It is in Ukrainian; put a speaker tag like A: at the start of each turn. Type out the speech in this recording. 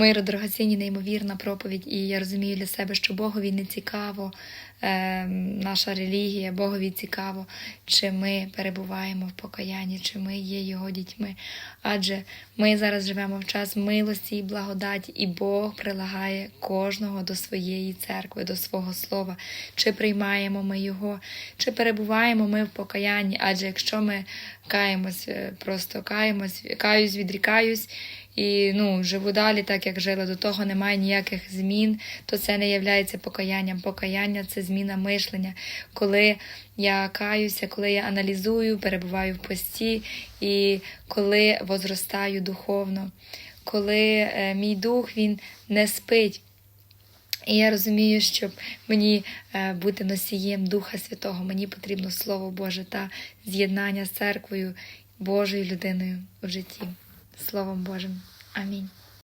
A: Миру, дорогоцінні, неймовірна проповідь, і я розумію для себе, що Богові не цікаво е, наша релігія, Богові цікаво, чи ми перебуваємо в покаянні, чи ми є Його дітьми. Адже ми зараз живемо в час милості і благодаті, і Бог прилагає кожного до своєї церкви, до свого слова, чи приймаємо ми Його, чи перебуваємо ми в покаянні. Адже якщо ми каємось, е, просто каємось, каюсь, відрікаюсь і ну, живу далі, так як жила до того, немає ніяких змін, то це не є покаянням. Покаяння це зміна мишлення. Коли я каюся, коли я аналізую, перебуваю в пості, і коли возростаю духовно, коли е, мій дух він не спить. І я розумію, щоб мені е, бути носієм Духа Святого, мені потрібно Слово Боже та з'єднання з церквою, Божою людиною в житті. Словом Божим. Амінь.